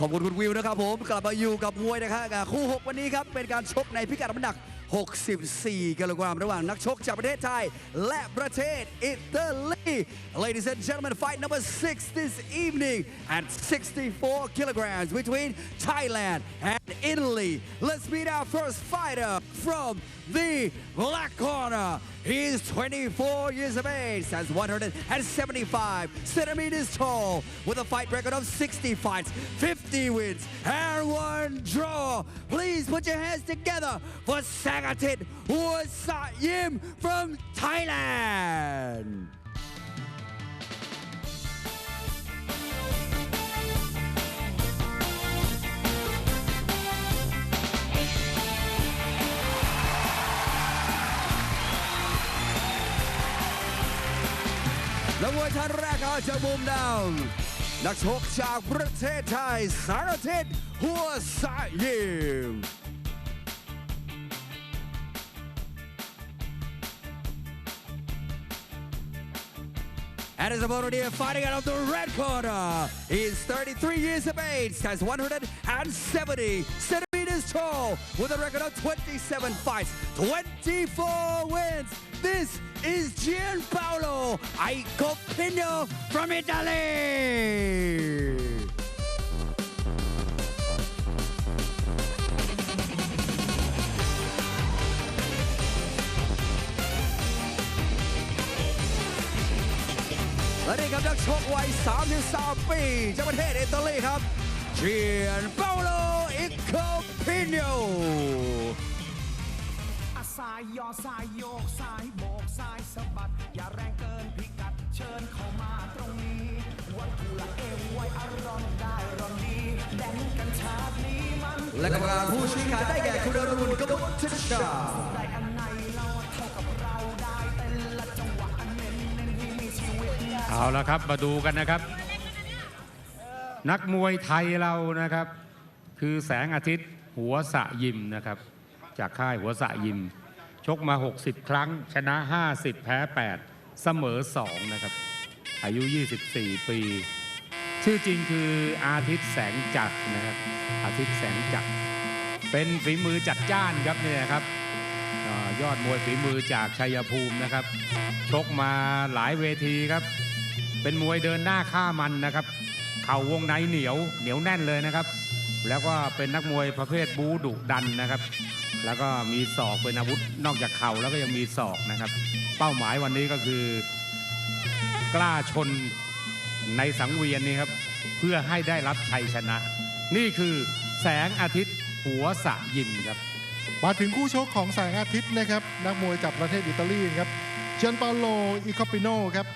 ขอบคุณคุณวิวนะครับผมกลับมาอยู่กับมวยนะครับคู่ 6 วันนี้ครับเป็นการชกในพิกัดน้ำหนัก 64กิโลกรัมระหว่างนักชกจากประเทศไทย และประเทศอิตาลี Ladies and gentlemen fight number 6 this evening at 64 kilograms between Thailand and Italy Let's meet our first fighter from the black corner He is 24 years of age, stands 175 centimeters tall, with a fight record of 60 fights, 50 wins, and one draw. Please put your hands together for Sagatit Yim from Thailand. นักมวยท่านแรกครับจากมุมดาวนักชกจากประเทศไทย สารทิศหัวสายยิม And his opponent here fighting out of the red corner. He is 33 years of age, stands 170 centimeters tall, with a record of 27 fights, 24 wins. This is Gianpaolo Icopino from Italy. และนี่ครับนักชกวัย 33 ปีจากประเทศอิตาลีครับเจียนเปาโลอิโคปิโนอะสายย่อสายโยกสายโบกสายสะบัด อย่าแรงเกินพิกัดเชิญเข้ามาตรงนี้ วันกูละเอวไว้อารอนได้รอนดีแดนกันชาตินี้มันและกรรมการผู้ชี้ขาดได้แก่คุณอรุณกบุตรชาได้อันไหนเราเท่ากับเราได้แต่ละจังหวะอันเน้นเน้นที่มีชีวิตเอาละครับมาดูกันนะครับ นักมวยไทยเรานะครับ คือแสงอาทิตย์หัวสะยิมนะครับ จากค่ายหัวสะยิม ชกมา 60 ครั้ง ชนะ 50 แพ้ 8 เสมอ 2 นะครับ อายุ 24 ปี ชื่อจริงคืออาทิตย์แสงจักรนะครับ อาทิตย์แสงจักร เป็นฝีมือจัดจ้านครับเนี่ยครับอยอดมวยฝีมือจากชัยภูมินะครับ ชกมาหลายเวทีครับ เป็นมวยเดินหน้าฆ่ามันนะครับ เข่าวงในเหนียวเหนียวแน่นเลยนะครับ แล้วก็เป็นนักมวยประเภทบูดุดันนะครับ แล้วก็มีศอกเป็นอาวุธนอกจากเข่าแล้วก็ยังมีศอกนะครับ เป้าหมายวันนี้ก็คือกล้าชนในสังเวียนนี้ครับ เพื่อให้ได้รับชัยชนะ นี่คือแสงอาทิตย์หัวสะยิมครับ มาถึงคู่ชกของแสงอาทิตย์นะครับ นักมวยจากประเทศอิตาลีครับเจนเปาโลอิคอปิโนครับ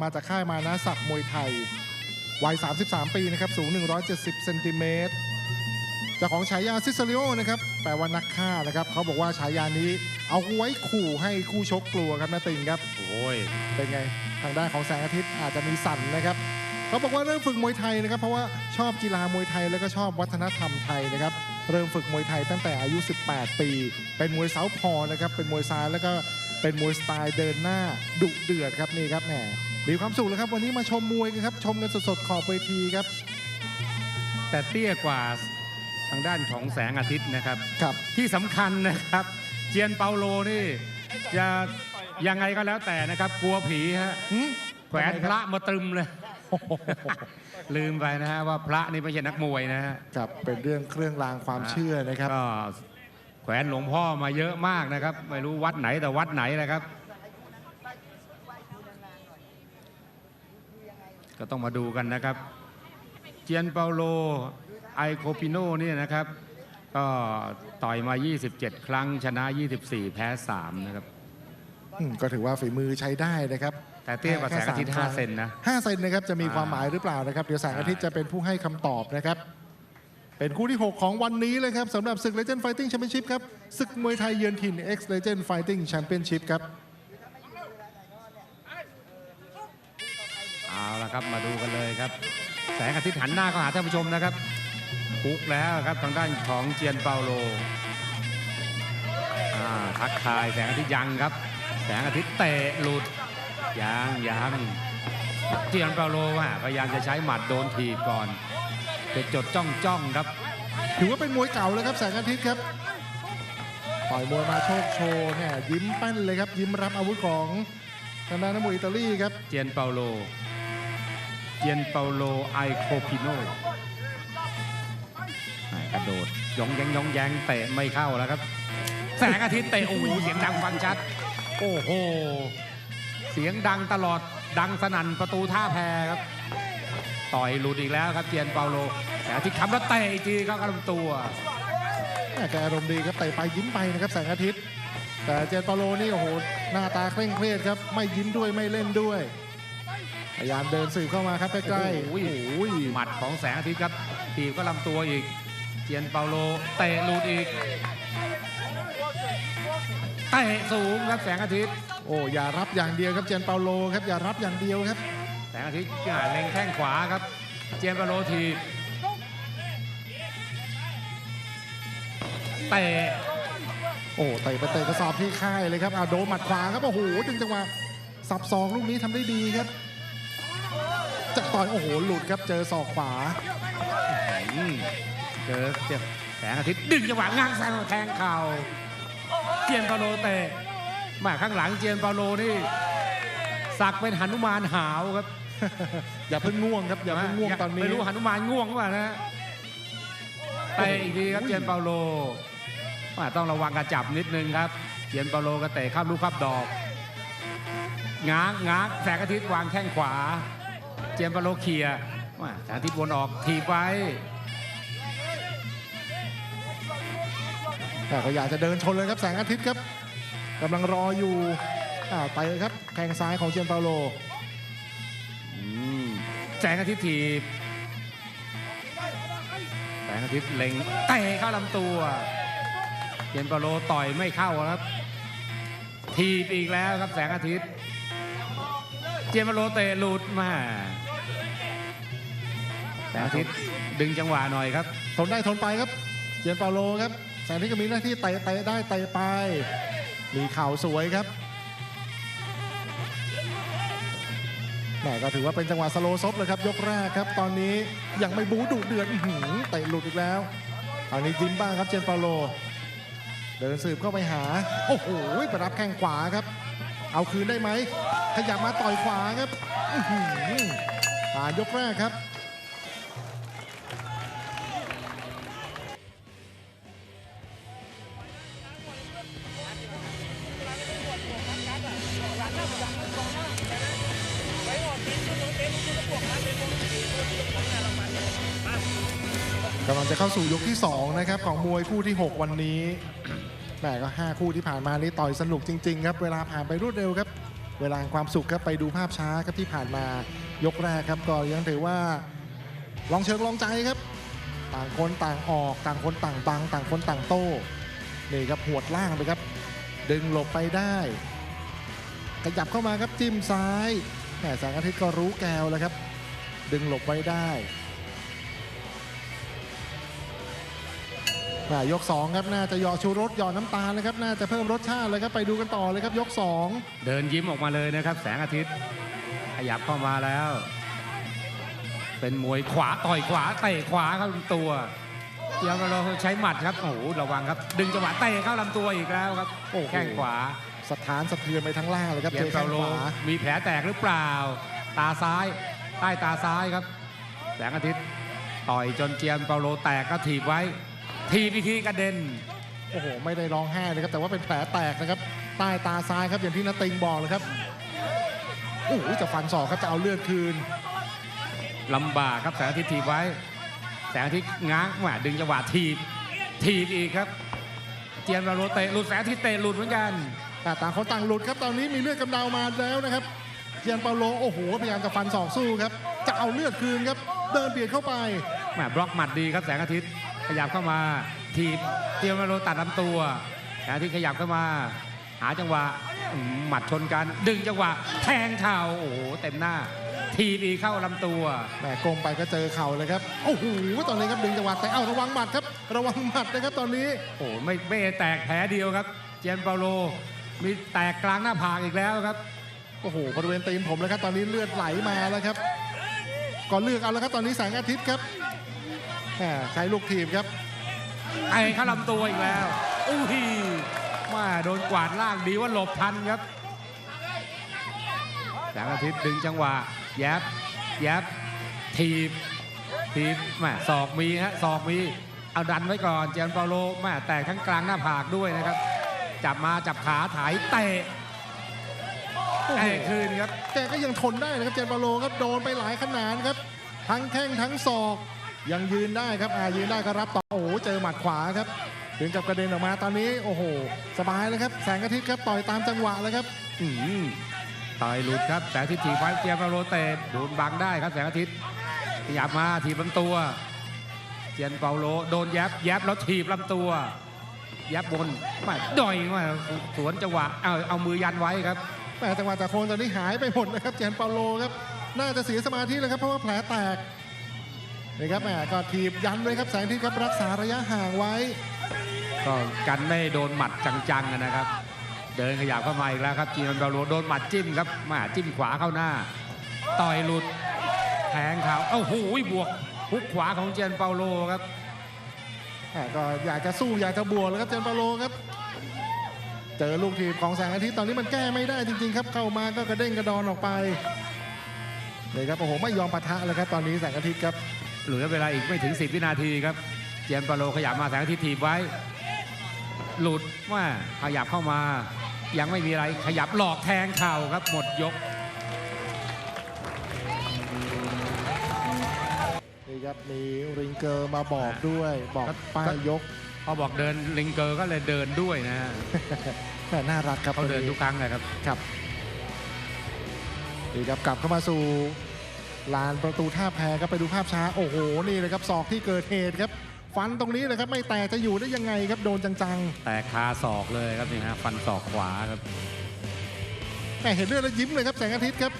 มาจากค่ายมานะศักมวยไทย วัย 33 ปีนะครับ สูง 170 เซนติเมตร จ้าของฉายาซิซาริโอนะครับแปลว่านักฆ่านะครับเขาบอกว่าฉายานี้เอาไว้ขู่ให้คู่ชกกลัวครับนาติงครับโอ้ยเป็นไงทางด้านของแสงอาทิตย์อาจจะมีสั่นนะครับเขาบอกว่าเริ่มฝึกมวยไทยนะครับ เพราะว่าชอบกีฬามวยไทยแล้วก็ชอบวัฒนธรรมไทยนะครับเริ่มฝึกมวยไทยตั้งแต่อายุ 18 ปี เป็นมวยเซาท์พอร์นะครับเป็นมวยซ้ายแล้วก็เป็นมวยสไตล์เดินหน้าดุเดือดครับนี่ครับแหมมีความสุขเลยครับวันนี้มาชมมวยกันครับชมกันสดๆขอบเวทีครับแต่เตี้ยกว่า ทางด้านของแสงอาทิตย์นะครับ ครับ ที่สำคัญนะครับ เจียนเปาโลนี่จะยังไงก็แล้วแต่นะครับ กลัวผีฮะหืมแขวนพระมาตรึมเลย ลืมไปนะฮะว่าพระนี่ไม่ใช่นักมวยนะฮะ ครับเป็นเรื่องเครื่องรางความเชื่อนะครับ ก็แขวนหลวงพ่อมาเยอะมากนะครับ ไม่รู้วัดไหนแต่วัดไหนนะครับ ก็ต้องมาดูกันนะครับ เจียนเปาโล ไอโคปิโนเนี่ยนะครับ ก็ต่อยมา 27 ครั้ง ชนะ 24 แพ้ 3 นะครับ อืมก็ถือว่าฝีมือใช้ได้นะครับแต่เตี้ยกว่าแสงอาทิตย์ค่5เซนนะ 5เซนนะครับจะมีอ่า ความหมายหรือเปล่านะครับ เดี๋ยวแสงอาทิตย์ใช่จะเป็นผู้ให้คำตอบนะครับ เป็นคู่ที่ 6 ของวันนี้เลยครับสำหรับศึก Legend Fighting Championship ครับศึกมวยไทยเยือนถิ่น X Legend Fighting Championship ครับ เอาละครับมาดูกันเลยครับ แสงอาทิตย์หันหน้าเข้าหาท่านผู้ชมนะครับ ปุกแล้วครับทางด้านของเจียนเปาโลอ่าทักทายแสงอาทิตย์ยังครับ แสงอาทิตย์เตะหลุดยังยังเจียนเปาโลว่าพยายามจะใช้หมัดโดนถีบก่อนจดจดจ้องจ้องครับ ถือว่าเป็นมวยเก่าเลยครับแสงอาทิตย์ครับต่อยมวยมาโชคโชว์เนี่ยยิ้มแป้นเลยครับ ยิ้มรับอาวุธของทางด้านนักมวยอิตาลีครับ เจียนเปาโล เจียนเปาโลไอโคปิโน กระโดดยองแยงยองแยงเตะไม่เข้าแล้วครับ แสงอาทิตย์เตะโอ้โหเสียงดังฟังชัด โอ้โห เสียงดังตลอดดังสนั่นประตูท่าแพครับ ต่อยหลุดอีกแล้วครับเจียนเปาโล แสงอาทิตย์คำแล้วเตะอีกทีเข้ากระลำตัวแม่แกอารมณ์ดีครับเตะไปยิ้มไปนะครับแสงอาทิตย์ แต่เจนเปาโลนี่โอ้โหหน้าตาเคร่งเครียดครับไม่ยิ้มด้วยไม่เล่นด้วยพยายามเดินสืบเข้ามาครับใกล้ๆโอ้โหโอ้ยหมัดของแสงอาทิตย์ครับทีบก็ลำตัวอีก เจียนเปาโลเตะหลุดอีกเตะสูงครับแสงอาทิตย์ โอ้อย่ารับอย่างเดียวครับเจนเปาโลครับอย่ารับอย่างเดียวครับ แสงอาทิตย์อ่าเล็งแข้งขวาครับ เจียนเปาโลทีบเตะโอ้เตะไปเตะกระสอบที่ค่ายเลยครับเอาโดนหมัดขวาครับโอ้โหดึงจังหวะสับสองลูกนี้ทำได้ดีครับจะต่อยโอ้โหหลุดครับเจอศอกขวาอืม เจอเจอแสงอาทิตย์ดึงจังหวะง้างแซงแทงเข่าเจียนเปาโลเตะมาข้างหลังเจียนเปาโลนี่สักเป็นหนุมานหาวครับ อย่าเพิ่งง่วงครับอย่าเพิ่งง่วงตอนนี้ไม่รู้หนุมานง่วงหรือเปล่านะเตะอีกทีครับเจียนเปาโลว่าต้องระวังกระจับนิดนึงครับเจียนเปาโลก็เตะข้ามลูกข้ามดอกง้างง้างแสงอาทิตย์วางแข้งขวา เจียนเปาโลเคลียร์ว่าแสงอาทิตย์วนออกถีบไว้ แต่ก็อยากจะเดินชนเลยครับแสงอาทิตย์ครับกำลังรออยู่อ่าไปครับแข้งซ้ายของเจนเปาโลอืมแสงอาทิตย์ถีบแสงอาทิตย์เล็งเตะเข้าลำตัวเจียนเปาโลต่อยไม่เข้าครับ ทีบอีกแล้วครับแสงอาทิตย์เจียนเปาโลเตะหลุดมาแสงอาทิตย์ดึงจังหวะหน่อยครับทนได้ทนไปครับ เจนเปาโลครับ แสงอาทิตย์ก็มีหน้าที่เตะเตะได้เตะไป มีเข่าสวยครับแหม่ก็ถือว่าเป็นจังหวะสโลซบเลยครับ ยกแรกครับ ตอนนี้ยังไม่บูดุเดือดเตะหลุดอีกแล้วตอนนี้ยิ้มบ้างครับเจนเปาโล เดินสืบเข้าไปหา โอ้โหไปรับแข้งขวาครับ เอาคืนได้ไหมขยับมาต่อยขวาครับอือหือผ่านยกแรกครับ กำลังจะเข้าสู่ยกที่2นะครับของมวยคู่ที่ 6 วันนี้แหมก็ 5 คู่ที่ผ่านมานี่ต่อยสนุกจริงๆครับเวลาผ่านไปรวดเร็วครับเวลาความสุขครับไปดูภาพช้าครับที่ผ่านมายกแรกครับก็ยังถือว่าลองเชิงลองใจครับ ต่างคนต่างออกต่างคนต่างบัง ต่างคนต่างโต้นี่ครับหวดล่างไปครับ ดึงหลบไปได้ขยับเข้ามาครับจิ้มซ้ายแหมแสงอาทิตย์ก็รู้แกวแล้วครับ ดึงหลบไว้ได้ ยก 2 ครับ น่าจะหยอดชูรสหยอดน้ำตาลเลยครับ น่าจะเพิ่มรสชาติเลยครับ ไปดูกันต่อเลยครับ ยกเดินยิ้มออกมาเลยนะครับ แสงอาทิตย์ ขยับเข้ามาแล้ว เป็นมวยขวาต่อยขวาเตะขวาเข้าลำตัวเจียมเราใช้หมัดครับ โอ้โห ระวังครับ ดึงจังหวะเตะเข้าลำตัวอีกแล้วครับ โอ้โหแข้งขวา2สถานสะเทือนไปทั้งล่างเลยครับ เจีเจยนอเปาแข้งโลขวา มีแผลแตกหรือเปล่า ตาซ้าย ใต้ตาซ้ายครับ แสงอาทิตย์ ต่อยจนเจียนเปาโลแตกก็ถีบไว้ ทีบอีกทีกระเด็น โอ้โห ไม่ได้ร้องไห้เลยครับ แต่ว่าเป็นแผลแตกนะครับ ใต้ตาซ้ายครับ อย่างที่นาติงบอกเลยครับ โอ้โห จะฟันศอกครับ จะเอาเลือดคืนลำบากครับแสงอาทิตย์ถีบไว้ แสงอาทิตย์ง้างแหม่ดึงจังหวะถีบ ถีบอีกครับ เจียนเปาโลเตะหลุดแสงอาทิตย์เตะหลุดเหมือนกันแต่ต่างคนต่างหลุดครับ ตอนนี้มีเลือดกำเดามาแล้วนะครับ เจียนเปาโล โอ้โห พยายามจะฟันศอกสู้ครับ จะเอาเลือดคืนครับ เดินเบียดเข้าไปแหม่บล็อกหมัดดีครับแสงอาทิตย์ ขยับเข้ามาถีบเจียนเปาโลตัดลำตัวแสงอาทิตย์ขยับเข้ามา หาจังหวะอืมหมัดชนกัน ดึงจังหวะแทงเข่าโอ้โหเต็มหน้า ทีบอีกเข้าลำตัวแหมกลมไปก็เจอเข่าเลยครับโอ้โหตอนนี้ครับดึงจังหวะแต่เอาระวังหมัดครับ ระวังหมัดนะครับตอนนี้โอ้โหไม่ไม่แตกแผลเดียวครับ เจียนเปาโลมีแตกกลางหน้าผากอีกแล้วครับโอ้โหบริเวณตีนผมเลยครับตอนนี้เลือดไหลมาแล้วครับก็เลือกเอาแล้วครับตอนนี้แสงอาทิตย์ครับแหม่ ใช้ลูกทีมครับไอ้เข้าลำตัวอีกแล้วอุ้ยว่าโดนกวาดล่างดีว่าหลบทันครับแสงอาทิตย์ดึงจังหวะแยบแยบทีบทีบแม่ศอกมีฮะศอกมี เอาดันไว้ก่อนเจนเปาโลแม่แตกทั้งกลางหน้าผากด้วยนะครับ จับมาจับขาถ่ายเตะโอ้โหเตะคืนครับแกก็ยังทนได้นะครับเจนปาโลครับโดนไปหลายขนาดครับ ทั้งแข้งทั้งศอก ยังยืนได้ครับอ่ายืนได้ก็รับต่อโอ้โหเจอหมัดขวาครับถึงกับกระเด็นออกมาตอนนี้โอ้โห สบายเลยครับ แสงอาทิตย์ครับต่อยตามจังหวะเลยครับอืมต่อยหลุดครับแสงอาทิตย์ถีบไว้เจียนเปาโลเตะโดนบังได้ครับแสงอาทิตย์ขยับมาถีบลำตัว เจียนเปาโลโดนแยบแยบแล้วถีบลำตัวแยบบนไม่ด่อยมาสวนจังหวะเอาเอามือยันไว้ครับแหม่จังหวะจากโคนตอนนี้หายไปหมดนะครับ เจนเปาโลครับน่าจะเสียสมาธิเลยครับเพราะว่าแผลแตก นี่ครับแหมก็ทีบยันเลยครับแสงอาทิตย์ครับรักษาระยะห่างไว้ ก็กันไม่โดนหมัดจังๆนะครับ เดินขยับเข้ามาอีกแล้วครับเจียนเปาโลโดนหมัดจิ้มครับมาจิ้มขวาเข้าหน้า ต่อยหลุดแทงเขาเอ้าหูยบวกฮุกขวาของเจียนเปาโลครับแหม่ก็อยากจะสู้อยากจะบวกแล้วครับเจนเปาโลครับเจอลูกทีมของแสงอาทิตย์ตอนนี้มันแก้ไม่ได้จริงๆครับเข้ามาก็กระเด้งกระดอนออกไปเลยครับโอ้โหไม่ยอมปะทะเลยครับตอนนี้แสงอาทิตย์ครับ เหลือเวลาอีกไม่ถึง 10 วินาทีครับ เจียนเปาโลขยับมาแสงอาทิตย์ถีบไว้ หลุดว่าขยับเข้ามา ยังไม่มีอะไรขยับหลอกแทงเข่าครับ หมดยกนี่ครับมีริงเกอร์มาบอกด้วย บอกครับป้ายยกพอบอกเดินลิงเกอร์ก็เลยเดินด้วยนะฮะแหม่น่ารักครับเขาเดินวัทุกครั้งนะครับครับนี่ครับกลับเข้ามาสู่ ลานประตูท่าแพครับไปดูภาพช้าโอ้โหนี่เลยครับศอกที่เกิดเหตุครับ ฟันตรงนี้เลยครับไม่แตกจะอยู่ได้ยังไงครับโดนจังแต่คาศอกเลยครับนี่ฮะฟันศอกขวาครับๆแหม่เห็นเลือดแล้วยิ้มเลยครับแสงอาทิตย์ครับ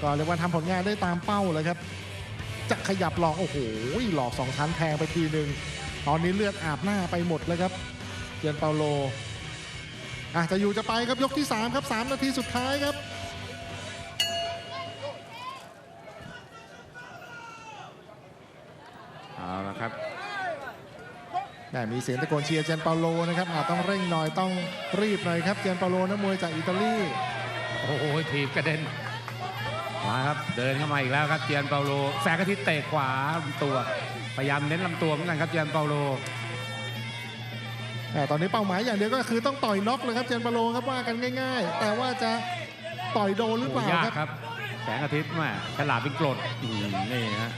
ก็เรียกว่าทำผลงานได้ตามเป้าเลยครับ จะขยับหลอกโอ้โหหลอกสองชั้นแทงไปทีหนึ่งตอนนี้เลือดอาบหน้าไปหมดเลยครับเจียนเปาโลอะจะอยู่จะไปครับยกที่3ครับ3นาทีสุดท้ายครับ เอาละครับ แห ม่มีเสียงตะโกนเชียร์เจนเปาโลนะครับอาจต้องเร่งหน่อยต้องรีบหน่อยครับเจนเปาโลนักมวยจากอิตาลีโอ้โหถีบกระเด็นมาครับเดินเข้ามาอีกแล้วครับเจียนเปาโล แสงอาทิตย์เตะขวาลำตัว พยายามเน้นลำตัวเหมือนกันครับเจียนเปาโลแต่ตอนนี้เป้าหมายอย่างเดียวก็คือต้องต่อยน็อกเลยครับเจนเปาโลครับว่ากันง่าย ๆ แต่ว่าจะต่อยโดนหรือเปล่าโอ้ยากครับครับ แสงอาทิตย์แมาฉลาดเป็นกรดอืมนี่ฮะ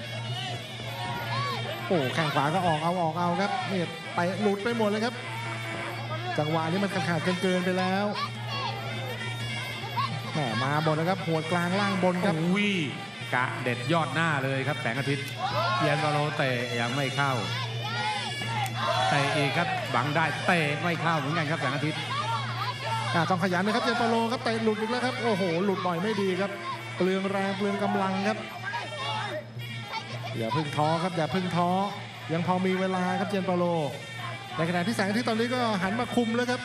โอ้แข้งขวาก็ออกเอาออกเอาครับนี่เตะหลุดไปหมดเลยครับ จังหวะนี้มันขาดๆเกินๆไปแล้วแหมมาบนนะครับหัวกลางล่างบนครับอุ้ยกะเด็ดยอดหน้าเลยครับแสงอาทิตย์เยียนบาโลเตะยังไม่เข้าเตะอีกครับบังได้เตะไม่เข้าเหมือนกันครับแสงอาทิตย์อ่าต้องขยันนะครับเจนเปาโลครับเตะหลุดอีกแล้วครับโอ้โหหลุดบ่อยไม่ดีครับเปลืองแรงเปลืองกำลังครับ อย่าเพึ่งท้อครับอย่าเพึ่งท้อยังพอมีเวลาครับเจนเปาโลในขณะที่แสงอาที่ตอนนี้ก็หันมาคุมแล้วครับ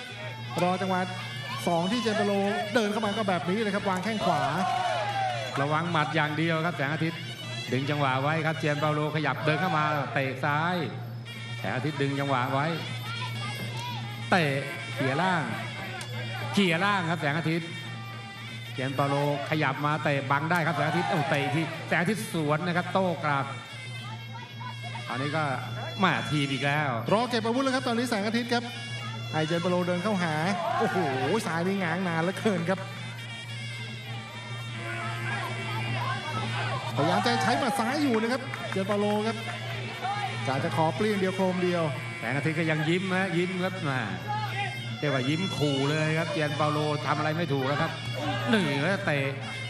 รอจังหวะสองที่เจนเปาโลเดินเข้ามาก็แบบนี้เลยครับวางแข้งขวา ระวังหมัดอย่างเดียวครับแสงอาทิตย์ดึงจังหวะไว้ครับเจนเปาโลขยับเดินเข้ามาเตะซ้ายแสงอาทิตย์ดึงจังหวะไว้เตะเขี่ยล่างเขี่ยล่างครับแสงอาทิตย์ เจียนเปาโลขยับมาเตะบังได้ครับแสงอาทิตย์โอ้เตะอีกที่แสงอาทิตย์สวนนะครับ โต้กลับตอนนี้ก็มาทีบอีกแล้ว รอเก็บอาวุธแล้วครับตอนนี้แสงอาทิตย์ครับไอเจนเปาโลเดินเข้าหาโอ้โหสายนี่ง้างนานเหลือเกินครับพยายามจะใช้หมัดซ้ายอยู่นะครับเจนเปาโลครับกาจะขอเปลี่ยนเดียวโครมเดียว แสงอาทิตย์ก็ยังยิ้มนะยิ้มครับมาเรียกว่ายิ้มขู่เลยครับเจียนเปาโลทำอะไรไม่ถูกแล้วครับหนึ่งแล้วเตะ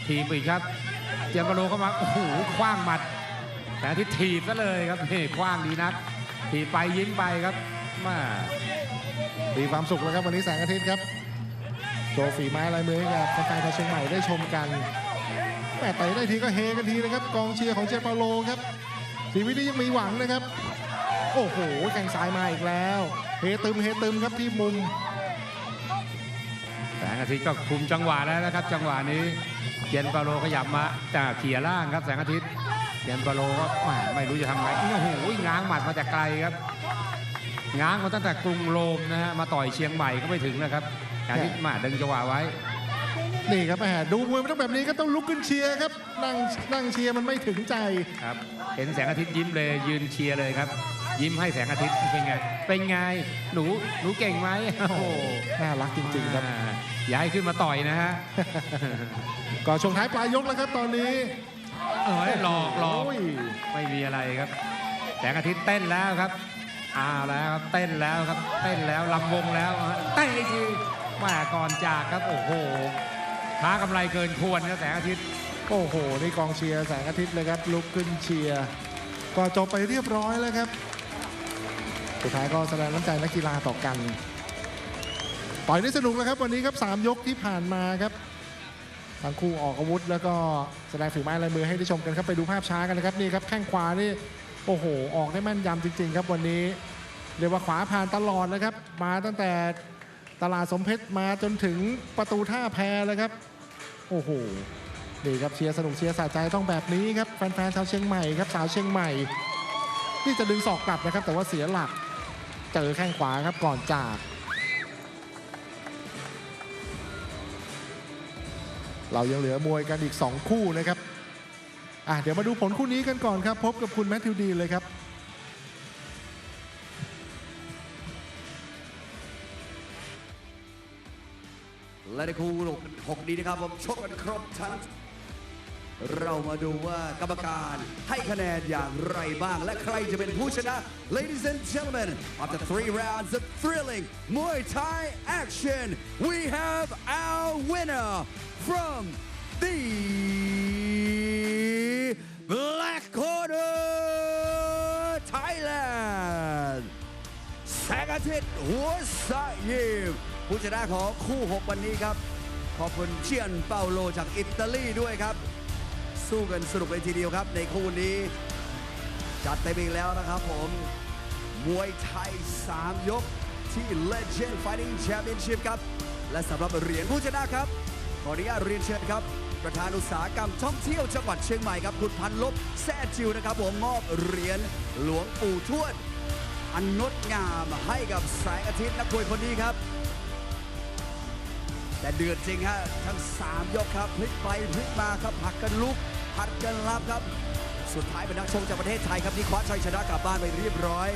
ทีบอีกครับ เจียนเปาโลเข้ามาโอ้โหคว้างหมัด แต่ทิตย์ถีบซะเลยครับนี่คว้างดีนักถีบไปยิ้มไปครับมามีความสุขแล้วครับวันนี้แสงอาทิตย์ครับโชว์ฝีไม้ลายมือให้กับแฟนชาวเชียงใหม่ได้ชมกันแม่เตะได้ทีก็เฮกันทีนะครับกองเชียร์ของเจียนเปาโลครับชีวิตนี้ยังมีหวังนะครับ โอ้โหแข่งซ้ายมาอีกแล้ว เฮตึมเฮตึมครับที่มุม อาทิตย์ก็คุมจังหวะแล้วนะครับ จังหวะนี้เกียนปาโลขยับมาจากเขี่ยล่างครับแสงอาทิตย์เกียนปาโลก็แหม่ไม่รู้จะทำไงโอ้โหง้างหมัดมาจากไกลครับง้างมาตั้งแต่กรุงโรมนะฮะมาต่อยเชียงใหม่ก็ไม่ถึงนะครับแสงอาทิตย์มาดึงจังหวะไว้นี่ครับแหมดูมวยมันต้องแบบนี้ก็ต้องลุกขึ้นเชียร์ครับนั่งนั่งเชียร์มันไม่ถึงใจครับเห็นแสงอาทิตย์ยิ้มเลยยืนเชียร์เลยครับ ยิ้มให้แสงอาทิตย์เป็นไงเป็นไงหนูหนูเก่งไหมโอ้โหน่ารักจริงๆครับ อ่าอย่าให้ขึ้นมาต่อยนะฮะก็ช่วงท้ายปลายยกแล้วครับตอนนี้เอ้ยหลอกหลอกโยไม่มีอะไรครับ แสงอาทิตย์เต้นแล้วครับอ้าวแล้วครับเต้นแล้วครับ เต้นแล้วลำวงแล้วเต้นอีกทีแม่ก่อนจากครับโอ้โหค้ากำไรเกินควรครับแสงอาทิตย์โอ้โหนี่กองเชียร์แสงอาทิตย์เลยครับลุกขึ้นเชียร์ก็จบไปเรียบร้อยแล้วครับสุดท้ายก็แสดงน้ำใจนักกีฬาต่อกัน ต่อยได้สนุกแล้วครับวันนี้ครับสามยกที่ผ่านมาครับทั้งคู่ออกอาวุธ แล้วก็แสดงฝีไม้ลายมือให้ได้ชมกันครับไปดูภาพช้ากันนะครับนี่ครับแข้งขวานี่โอ้โห ออกได้แม่นยำจริง ๆ ครับวันนี้เรียกว่าขวาผ่านตลอดนะครับ มาตั้งแต่ตลาดสมเพชรมาจนถึงประตูท่าแพเลยครับ โอ้โหนี่ครับเชียร์สนุกเชียร์สะใจต้องแบบนี้ครับแฟนๆชาวเชียงใหม่ครับสาวเชียงใหม่นี่จะดึงศอกกลับนะครับ แต่ว่าเสียหลักเจอแข้งขวาครับก่อนจาก เรายังเหลือมวยกันอีก 2 คู่นะครับอะเดี๋ยวมาดูผลคู่นี้กันก่อนครับ พบกับคุณแมทธิวดีเลยครับและในคู่หกนี้นะครับผมชกกันครบทั้งเรามาดูว่ากรรมการให้คะแนนอย่างไรบ้าง และใครจะเป็นผู้ชนะ Ladies and gentlemen after three rounds of thrilling Muay Thai action we have our winner from the Black Corner Thailand แสงอาทิตย์หัวสะยิมผู้ชนะของคู่ 6 วันนี้ครับ ขอบคุณเชียนเปาโลจากอิตาลีด้วยครับ สู้กันสนุกเลยทีเดียวครับ ในคู่นี้ จัดเต็มอีกแล้วนะครับผม มวยไทย 3 ยกที่ Legend Fighting Championship ครับ และสำหรับเหรียญผู้ชนะครับ ขออนุญาตเรียนเชิญครับ ประธานอุตสาหกรรมท่องเที่ยวจังหวัดเชียงใหม่ครับคุณพันลบแซ่จิวนะครับผมมอบเหรียญหลวงปู่ทวด อันงดงามให้กับแสงอาทิตย์นักมวยคนนี้ครับ แต่เดือดจริงฮะทั้ง 3 ยกครับพลิกไปพลิกมาครับผลักกันลุกผัดกันรับครับ สุดท้ายเป็นนักชกจากประเทศไทยครับที่คว้าชัยชนะกลับบ้านไปเรียบร้อย